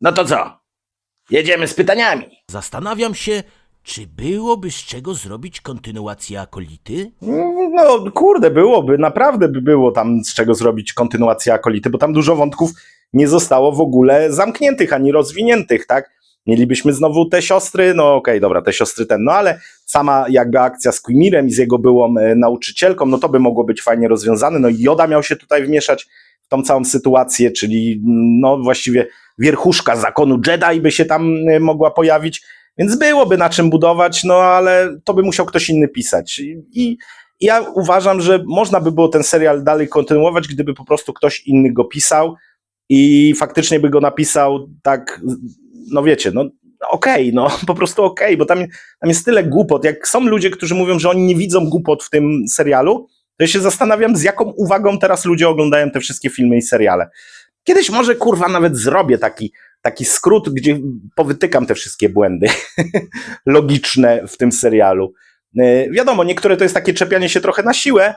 No to co? Jedziemy z pytaniami. Zastanawiam się, czy byłoby z czego zrobić kontynuację akolity? No kurde, byłoby, naprawdę by było tam z czego zrobić kontynuację akolity, bo tam dużo wątków nie zostało w ogóle zamkniętych ani rozwiniętych, tak? Mielibyśmy znowu te siostry, no okej, dobra, te siostry ten, no ale sama jakby akcja z Quimirem i z jego byłą e, nauczycielką, no to by mogło być fajnie rozwiązane, no i Joda miał się tutaj wmieszać tą całą sytuację, czyli no właściwie wierchuszka zakonu Jedi by się tam e, mogła pojawić, więc byłoby na czym budować, no ale to by musiał ktoś inny pisać i, ja uważam, że można by było ten serial dalej kontynuować, gdyby po prostu ktoś inny go pisał i faktycznie by go napisał tak, no wiecie, no okej, no po prostu okej, bo tam, tam jest tyle głupot. Jak są ludzie, którzy mówią, że oni nie widzą głupot w tym serialu, to ja się zastanawiam, z jaką uwagą teraz ludzie oglądają te wszystkie filmy i seriale. Kiedyś może kurwa nawet zrobię taki, taki skrót, gdzie powytykam te wszystkie błędy logiczne w tym serialu. E, Wiadomo, niektóre to jest takie czepianie się trochę na siłę,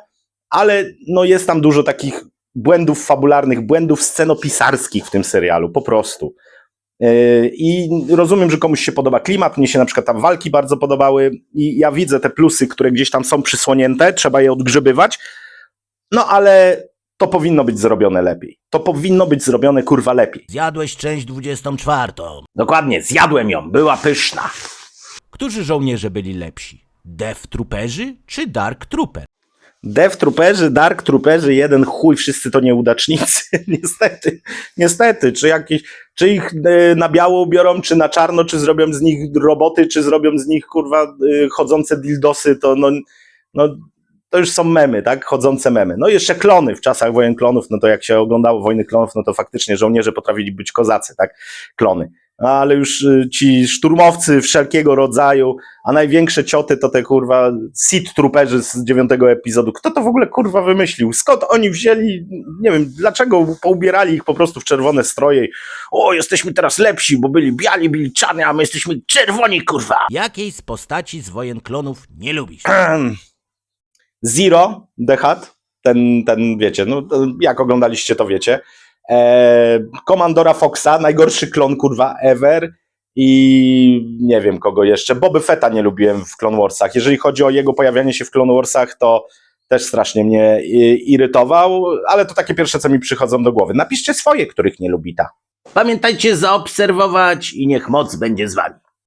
ale no jest tam dużo takich błędów fabularnych, błędów scenopisarskich w tym serialu, po prostu. E, I rozumiem, że komuś się podoba klimat, mnie się na przykład tam walki bardzo podobały i ja widzę te plusy, które gdzieś tam są przysłonięte, trzeba je odgrzebywać, no ale to powinno być zrobione lepiej. To powinno być zrobione kurwa lepiej. Zjadłeś część 24. Dokładnie, zjadłem ją, była pyszna. Którzy żołnierze byli lepsi? Death Trooperzy czy Dark Trooper? Dev Trooperzy, Dark Trooperzy, jeden chuj, wszyscy to nieudacznicy. niestety, niestety. Czy, jakieś, czy ich e, na biało ubiorą, czy na czarno, czy zrobią z nich roboty, czy zrobią z nich kurwa e, chodzące dildosy, to no, no to już są memy, tak? Chodzące memy. No i jeszcze klony w czasach wojen klonów, no to jak się oglądało wojny klonów, no to faktycznie żołnierze potrafili być kozacy, tak? Klony. Ale już y, ci szturmowcy wszelkiego rodzaju, a największe cioty to te kurwa Sith Trooperzy z dziewiątego epizodu. Kto to w ogóle kurwa wymyślił? Skąd oni wzięli, nie wiem, dlaczego poubierali ich po prostu w czerwone stroje? O, jesteśmy teraz lepsi, bo byli biali, byli czarni, a my jesteśmy czerwoni, kurwa. Jakiej z postaci z wojen klonów nie lubisz? Zero, The Hat, ten, ten wiecie, no jak oglądaliście to wiecie. E, Komandora Foxa, najgorszy klon kurwa ever i nie wiem kogo jeszcze. Boby Fetta nie lubiłem w Clone Warsach. Jeżeli chodzi o jego pojawianie się w Clone Warsach, to też strasznie mnie irytował, ale to takie pierwsze, co mi przychodzą do głowy. Napiszcie swoje, których nie lubi ta. Pamiętajcie zaobserwować i niech moc będzie z wami.